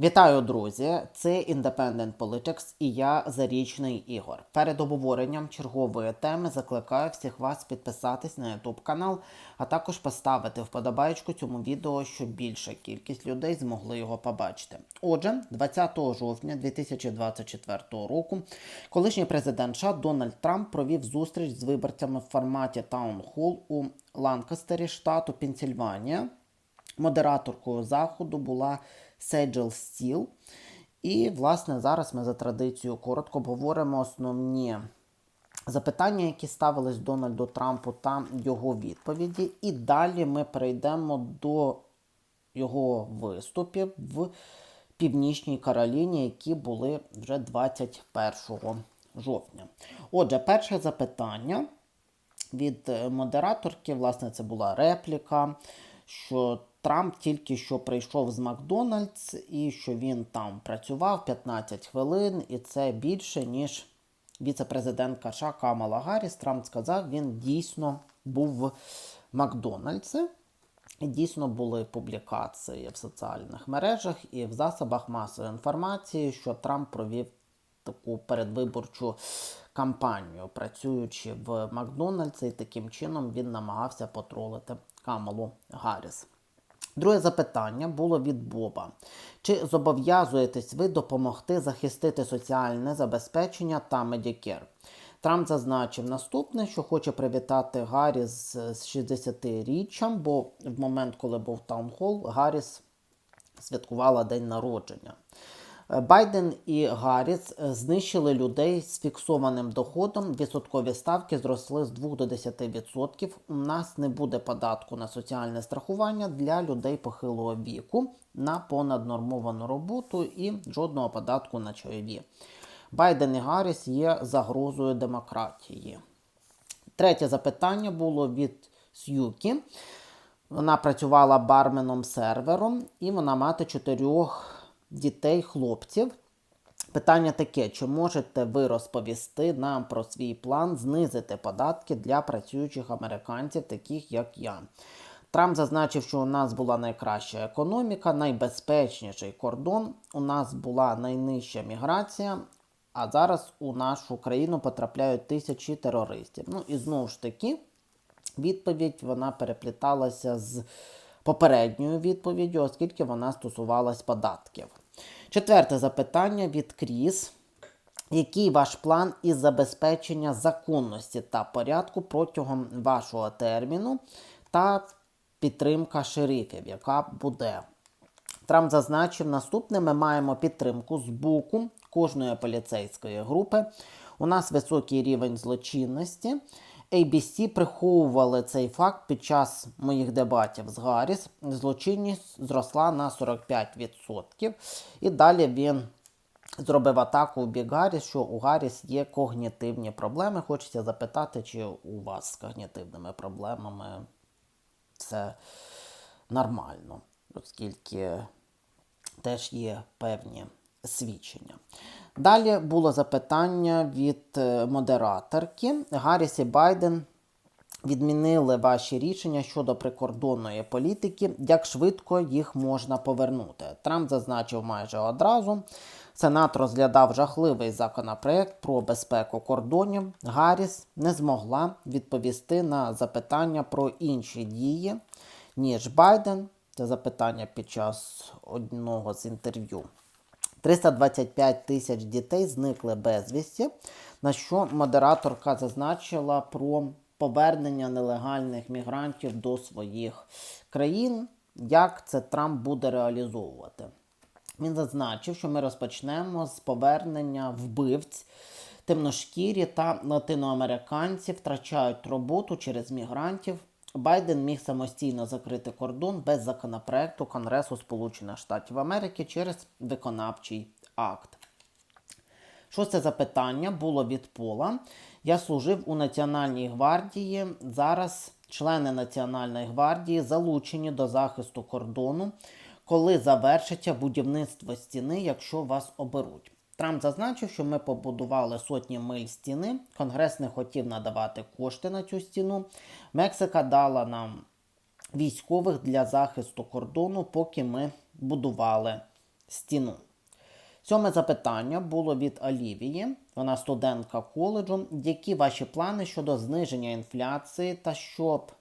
Вітаю, друзі! Це Independent Politics і я Зарічний Ігор. Перед обговоренням чергової теми закликаю всіх вас підписатись на YouTube канал, а також поставити вподобайку цьому відео, щоб більша кількість людей змогли його побачити. Отже, 20 жовтня 2024 року колишній президент США Дональд Трамп провів зустріч з виборцями в форматі Таун Холл у Ланкастері, штату Пенсільванія. Модераторкою заходу була Сейджел Стіл. І, власне, зараз ми за традицією коротко обговоримо основні запитання, які ставились Дональду Трампу та його відповіді. І далі ми перейдемо до його виступів в Північній Кароліні, які були вже 21 жовтня. Отже, перше запитання від модераторки, власне, це була репліка, що Трамп тільки що прийшов з Макдональдс і що він там працював 15 хвилин, і це більше, ніж віце-президентка США Камала Гарріс. Трамп сказав, він дійсно був в Макдональдсі. Дійсно були публікації в соціальних мережах і в засобах масової інформації, що Трамп провів таку передвиборчу кампанію, працюючи в Макдональдсі, і таким чином він намагався потролити Камалу Гарріс. Друге запитання було від Боба. Чи зобов'язуєтесь ви допомогти захистити соціальне забезпечення та медікер? Трамп зазначив наступне, що хоче привітати Гарріс з 60-річчям, бо в момент, коли був таунхол, Гарріс святкувала день народження. Байден і Гарріс знищили людей з фіксованим доходом. Відсоткові ставки зросли з 2 до 10%. У нас не буде податку на соціальне страхування для людей похилого віку на понаднормовану роботу і жодного податку на чайові. Байден і Гарріс є загрозою демократії. Третє запитання було від Сюкі. Вона працювала барменом сервером, і вона мати чотирьох дітей, хлопців. Питання таке: чи можете ви розповісти нам про свій план знизити податки для працюючих американців, таких як я? Трамп зазначив, що у нас була найкраща економіка, найбезпечніший кордон, у нас була найнижча міграція, а зараз у нашу країну потрапляють тисячі терористів. Ну і знову ж таки, відповідь вона перепліталася з попередньою відповіддю, оскільки вона стосувалась податків. Четверте запитання від Кріс. Який ваш план із забезпечення законності та порядку протягом вашого терміну та підтримка шерифів, яка буде? Трамп зазначив, наступне ми маємо підтримку з боку кожної поліцейської групи. У нас високий рівень злочинності. ABC приховували цей факт під час моїх дебатів з Гарріс. Злочинність зросла на 45%. І далі він зробив атаку у бік Гарріс, що у Гарріс є когнітивні проблеми. Хочеться запитати, чи у вас з когнітивними проблемами це нормально, оскільки теж є певні свідчення. Далі було запитання від е, модераторки. Гарріс і Байден відмінили ваші рішення щодо прикордонної політики, як швидко їх можна повернути. Трамп зазначив майже одразу. Сенат розглядав жахливий законопроект про безпеку кордонів. Гарріс не змогла відповісти на запитання про інші дії, ніж Байден. Це запитання під час одного з інтерв'ю. 325 тисяч дітей зникли безвісті, на що модераторка зазначила про повернення нелегальних мігрантів до своїх країн, як це Трамп буде реалізовувати. Він зазначив, що ми розпочнемо з повернення вбивць. Темношкірі та латиноамериканці втрачають роботу через мігрантів. Байден міг самостійно закрити кордон без законопроекту Конгресу Сполучених Штатів Америки через виконавчий акт. Шосте запитання було від Пола. Я служив у Національній гвардії. Зараз члени Національної гвардії залучені до захисту кордону, коли завершиться будівництво стіни, якщо вас оберуть. Трамп зазначив, що ми побудували сотні миль стіни. Конгрес не хотів надавати кошти на цю стіну. Мексика дала нам військових для захисту кордону, поки ми будували стіну. Сьоме запитання було від Олівії. Вона студентка коледжу. Які ваші плани щодо зниження інфляції та щоб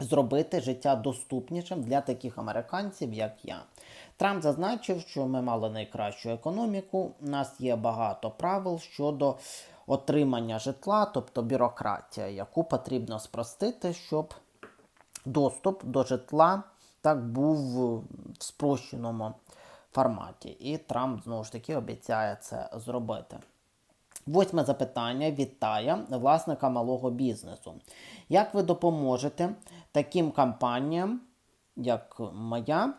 зробити життя доступнішим для таких американців, як я? Трамп зазначив, що ми мали найкращу економіку. У нас є багато правил щодо отримання житла, тобто бюрократія, яку потрібно спростити, щоб доступ до житла так був в спрощеному форматі. І Трамп знову ж таки обіцяє це зробити. Восьме запитання вітає власника малого бізнесу. Як ви допоможете таким компаніям, як моя,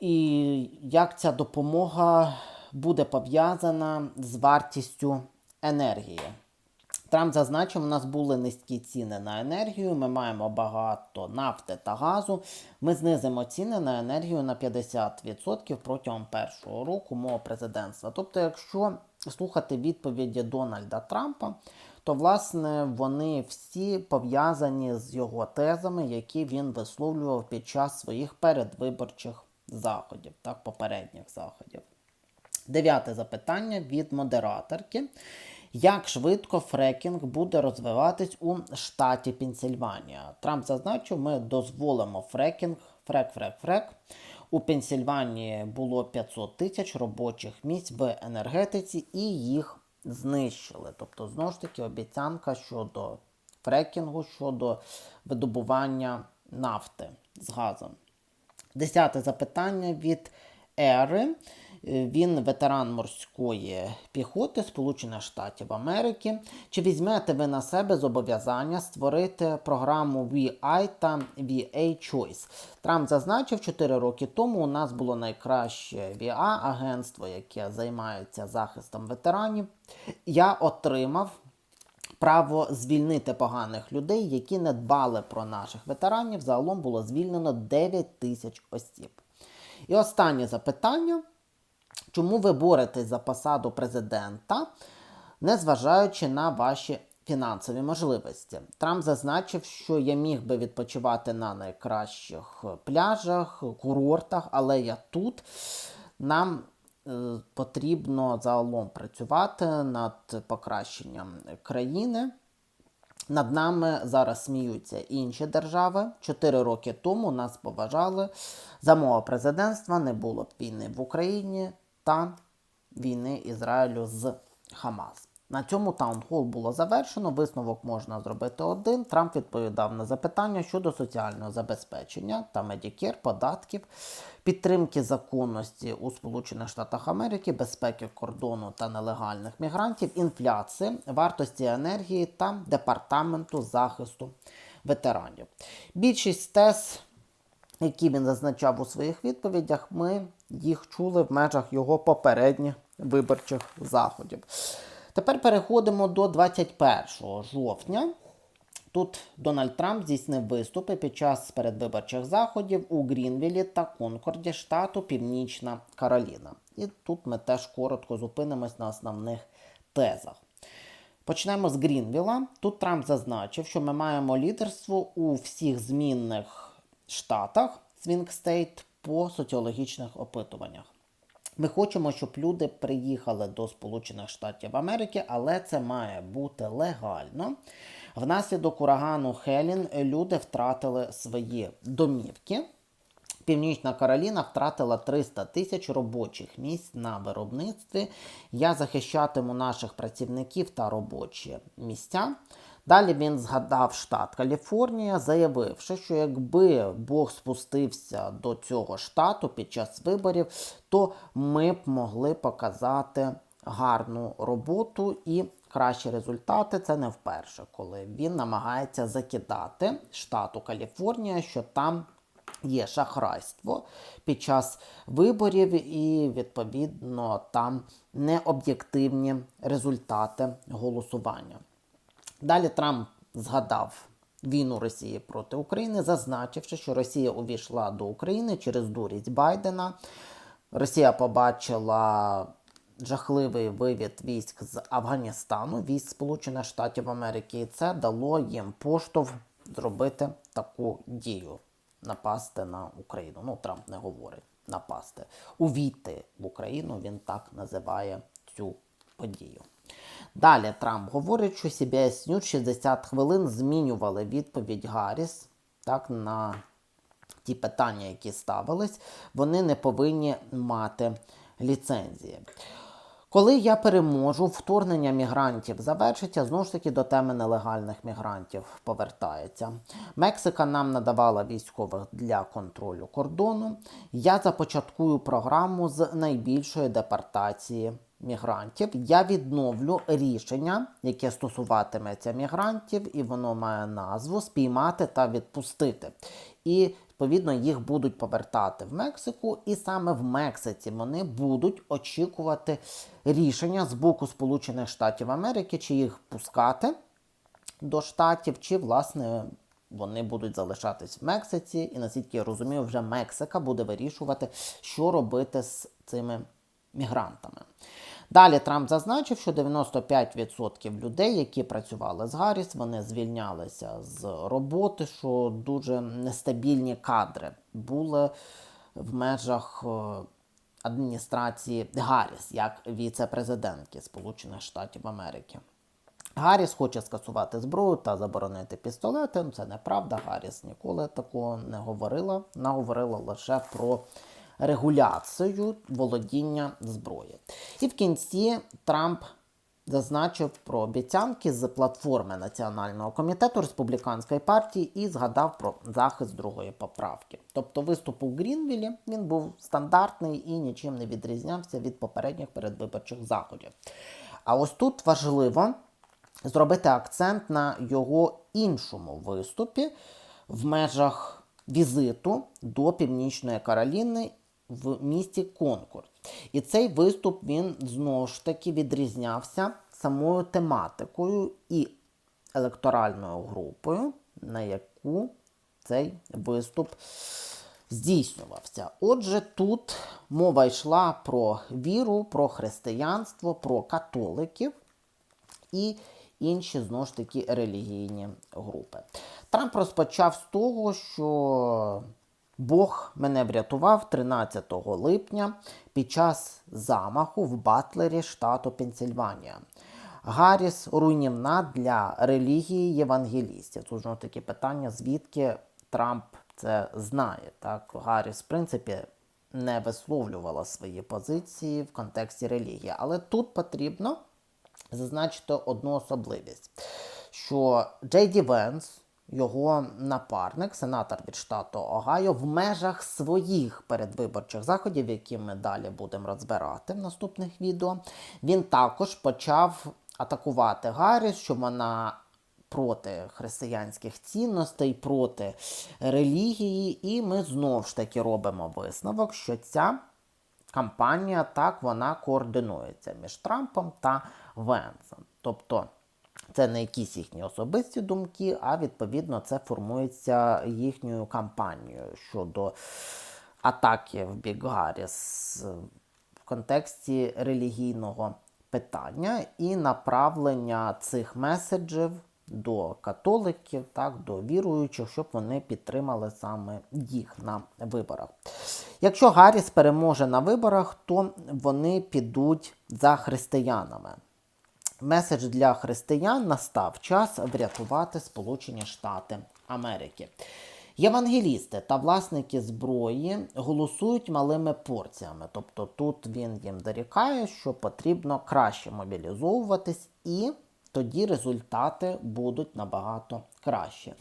і як ця допомога буде пов'язана з вартістю енергії? Трамп зазначив, у нас були низькі ціни на енергію. Ми маємо багато нафти та газу. Ми знизимо ціни на енергію на 50% протягом першого року мого президентства. Тобто, якщо слухати відповіді Дональда Трампа, то власне вони всі пов'язані з його тезами, які він висловлював під час своїх передвиборчих заходів, так, попередніх заходів. Дев'яте запитання від модераторки. Як швидко фрекінг буде розвиватись у штаті Пенсільванія? Трамп зазначив, ми дозволимо фрекінг, фрек, фрек, фрек. У Пенсільванії було 500 тисяч робочих місць в енергетиці і їх знищили. Тобто, знову ж таки, обіцянка щодо фрекінгу, щодо видобування нафти з газом. Десяте запитання від Ери. Він ветеран морської піхоти Сполучених Штатів Америки. Чи візьмете ви на себе зобов'язання створити програму VI та VA Choice? Трамп зазначив, 4 роки тому у нас було найкраще VA, агентство, яке займається захистом ветеранів. Я отримав. Право звільнити поганих людей, які не дбали про наших ветеранів. Загалом було звільнено 9 тисяч осіб. І останнє запитання. Чому ви боретесь за посаду президента, незважаючи на ваші фінансові можливості? Трамп зазначив, що я міг би відпочивати на найкращих пляжах, курортах, але я тут. Нам е, потрібно загалом працювати над покращенням країни. Над нами зараз сміються інші держави. Чотири роки тому нас поважали. За мого президентства не було б війни в Україні та війни Ізраїлю з Хамас. На цьому таунхол було завершено. Висновок можна зробити один. Трамп відповідав на запитання щодо соціального забезпечення та медікер, податків, підтримки законності у Сполучених Штатах Америки, безпеки кордону та нелегальних мігрантів, інфляції, вартості енергії та департаменту захисту ветеранів. Більшість тез які він зазначав у своїх відповідях, ми їх чули в межах його попередніх виборчих заходів. Тепер переходимо до 21 жовтня. Тут Дональд Трамп здійснив виступи під час передвиборчих заходів у Грінвілі та Конкорді, штату Північна Кароліна. І тут ми теж коротко зупинимось на основних тезах. Почнемо з Грінвіла. Тут Трамп зазначив, що ми маємо лідерство у всіх змінних штатах Свінг Стейт по соціологічних опитуваннях. Ми хочемо, щоб люди приїхали до Сполучених Штатів Америки, але це має бути легально. Внаслідок урагану Хелін люди втратили свої домівки. Північна Кароліна втратила 300 тисяч робочих місць на виробництві. Я захищатиму наших працівників та робочі місця. Далі він згадав штат Каліфорнія, заявивши, що якби Бог спустився до цього штату під час виборів, то ми б могли показати гарну роботу і кращі результати. Це не вперше, коли він намагається закидати штату Каліфорнія, що там. Є шахрайство під час виборів, і, відповідно, там необ'єктивні результати голосування. Далі Трамп згадав війну Росії проти України, зазначивши, що Росія увійшла до України через дурість Байдена. Росія побачила жахливий вивід військ з Афганістану, військ Сполучених Штатів Америки, і це дало їм поштовх зробити таку дію напасти на Україну. Ну, Трамп не говорить напасти. Увійти в Україну він так називає цю подію. Далі Трамп говорить, що CBS News 60 хвилин змінювали відповідь Гарріс так, на ті питання, які ставились, вони не повинні мати ліцензії. Коли я переможу, вторгнення мігрантів завершиться, знову ж таки до теми нелегальних мігрантів повертається. Мексика нам надавала військових для контролю кордону. Я започаткую програму з найбільшої депортації мігрантів. Я відновлю рішення, яке стосуватиметься мігрантів, і воно має назву спіймати та відпустити. І відповідно їх будуть повертати в Мексику, і саме в Мексиці вони будуть очікувати рішення з боку Сполучених Штатів Америки, чи їх пускати до штатів, чи власне вони будуть залишатись в Мексиці. І наскільки я розумію, вже Мексика буде вирішувати, що робити з цими мігрантами. Далі Трамп зазначив, що 95% людей, які працювали з Гарріс, вони звільнялися з роботи, що дуже нестабільні кадри були в межах е, адміністрації Гарріс як віце-президентки Сполучених Штатів Америки. Гарріс хоче скасувати зброю та заборонити пістолети. Ну, Це неправда. Гарріс ніколи такого не говорила. Вона говорила лише про регуляцію володіння зброї. І в кінці Трамп зазначив про обіцянки з платформи Національного комітету республіканської партії і згадав про захист другої поправки. Тобто виступ у Грінвілі він був стандартний і нічим не відрізнявся від попередніх передвиборчих заходів. А ось тут важливо зробити акцент на його іншому виступі в межах візиту до Північної Кароліни в місті Конкорд. І цей виступ він знову ж таки відрізнявся самою тематикою і електоральною групою, на яку цей виступ здійснювався. Отже, тут мова йшла про віру, про християнство, про католиків і інші знову ж таки релігійні групи. Трамп розпочав з того, що Бог мене врятував 13 липня під час замаху в Батлері, штату Пенсільванія. Гарріс руйнівна для релігії євангелістів. Тут знову таки питання, звідки Трамп це знає. Так, Гарріс, в принципі, не висловлювала свої позиції в контексті релігії. Але тут потрібно зазначити одну особливість, що Джей Ді Венс, його напарник, сенатор від штату Огайо, в межах своїх передвиборчих заходів, які ми далі будемо розбирати в наступних відео, він також почав атакувати Гарріс, що вона проти християнських цінностей, проти релігії, і ми знову ж таки робимо висновок, що ця кампанія так вона координується між Трампом та Венсом. Тобто це не якісь їхні особисті думки, а відповідно це формується їхньою кампанією щодо атаки в бік Гарріс в контексті релігійного питання і направлення цих меседжів до католиків, так, до віруючих, щоб вони підтримали саме їх на виборах. Якщо Гарріс переможе на виборах, то вони підуть за християнами. Меседж для християн настав час врятувати Сполучені Штати Америки. Євангелісти та власники зброї голосують малими порціями. Тобто тут він їм дорікає, що потрібно краще мобілізовуватись, і тоді результати будуть набагато краще.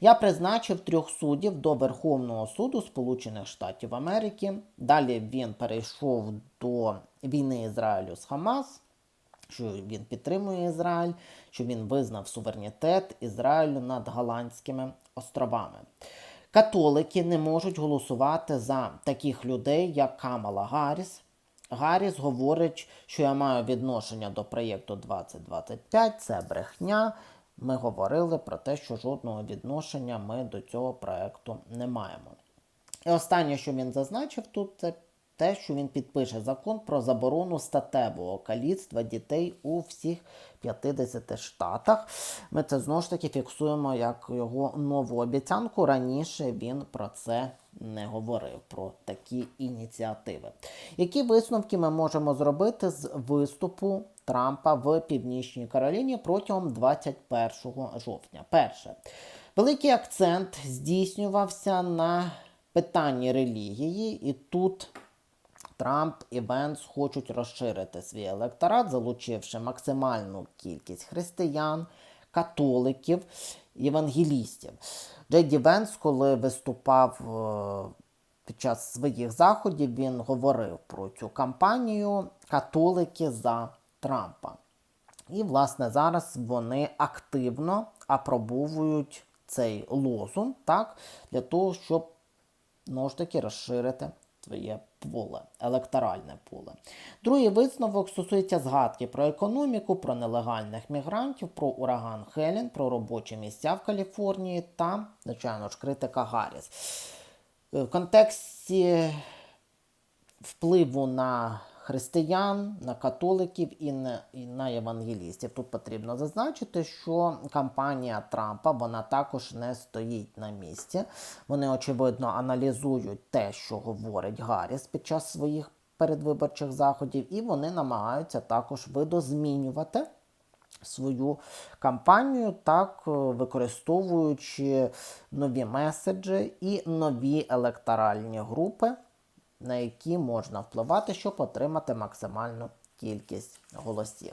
Я призначив трьох суддів до Верховного суду Сполучених Штатів Америки. Далі він перейшов до війни Ізраїлю з Хамас що він підтримує Ізраїль, що він визнав суверенітет Ізраїлю над Голландськими островами. Католики не можуть голосувати за таких людей, як Камала Гарріс. Гарріс говорить, що я маю відношення до проєкту 2025, це брехня. Ми говорили про те, що жодного відношення ми до цього проєкту не маємо. І останнє, що він зазначив тут, це те, що він підпише закон про заборону статевого каліцтва дітей у всіх 50 штатах. Ми це знову ж таки фіксуємо як його нову обіцянку. Раніше він про це не говорив про такі ініціативи. Які висновки ми можемо зробити з виступу Трампа в Північній Кароліні протягом 21 жовтня? Перше, великий акцент здійснювався на питанні релігії, і тут Трамп і Венс хочуть розширити свій електорат, залучивши максимальну кількість християн, католиків, євангелістів. Джей Венс, коли виступав е, під час своїх заходів, він говорив про цю кампанію Католики за Трампа. І, власне, зараз вони активно апробовують цей лозунг, так, для того, щоб знову ж таки розширити своє поле, електоральне поле. Другий висновок стосується згадки про економіку, про нелегальних мігрантів, про ураган Хелін, про робочі місця в Каліфорнії та, звичайно ж, критика Гарріс. В контексті впливу на християн, на католиків і на, і на євангелістів. Тут потрібно зазначити, що кампанія Трампа вона також не стоїть на місці. Вони, очевидно, аналізують те, що говорить Гарріс під час своїх передвиборчих заходів, і вони намагаються також видозмінювати свою кампанію, так е, використовуючи нові меседжі і нові електоральні групи, на які можна впливати, щоб отримати максимальну кількість голосів.